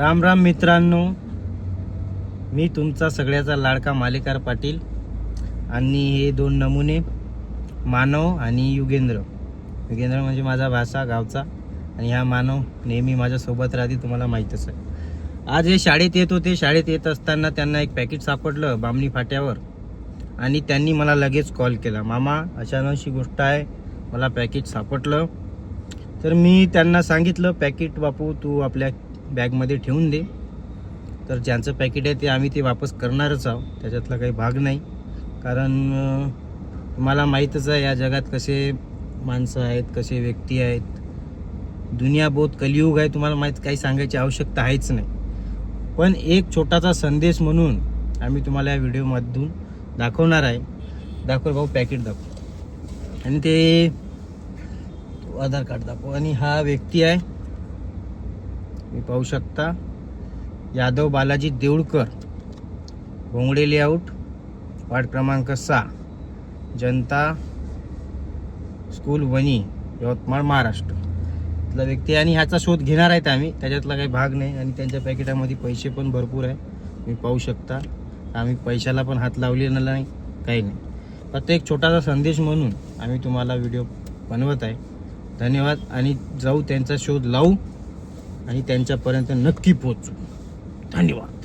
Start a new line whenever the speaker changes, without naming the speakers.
राम राम मित्रांनो. मी तुमचा सगळ्याचा लाडका मालेकार पाटील आणि हे दोन नमुने मानव आणि युगेंद्र. युगेंद्र म्हणजे माझा भाषा गावचा. आणि हा मानव नेहमी माझ्यासोबत राहते तुम्हाला माहीतच आहे आज हे शाळेत येत होते. शाळेत येत असताना त्यांना एक पॅकेट सापडलं बामणी फाट्यावर. आणि त्यांनी मला लगेच कॉल केला. मामा अचानकशी गोष्ट आहे. मला पॅकेट सापडलं. तर मी त्यांना सांगितलं पॅकेट बापू तू आपल्या बॅगमध्ये ठेवून दे. तर ज्यांचं पॅकेट आहे ते आम्ही ते वापस करणारच आहोत. त्याच्यातला काही भाग नाही. कारण तुम्हाला माहीतच आहे या जगात कसे माणसं आहेत कसे व्यक्ती आहेत. दुनिया बहुत कलियुग आहे तुम्हाला माहीत काही सांगायची आवश्यकता आहेच नाही. पण एक छोटासा संदेश म्हणून आम्ही तुम्हाला या व्हिडिओमधून दाखवणार आहे. दाखव भाऊ पॅकेट दाखव. आणि ते आधार कार्ड दाखव. आणि हा व्यक्ती आहे तुम्ही पाहू शकता. यादव बालाजी देऊळकर भोंगडे लेआउट वार्ड क्रमांक सहा. जनता स्कूल वणी यवतमाळ महाराष्ट्र. इथला व्यक्ती आणि ह्याचा शोध घेणार आहेत आम्ही. त्याच्यातला काही भाग नाही आणि त्यांच्या पॅकेटामध्ये पैसे पण भरपूर आहे. तुम्ही पाहू शकता. आम्ही पैशाला पण हात लावलेला नाही काही नाही. फक्त एक छोटासा संदेश म्हणून आम्ही तुम्हाला व्हिडिओ बनवत आहे. धन्यवाद आणि जाऊ त्यांचा शोध लावू. आणि त्यांच्यापर्यंत नक्की पोहोचू. धन्यवाद.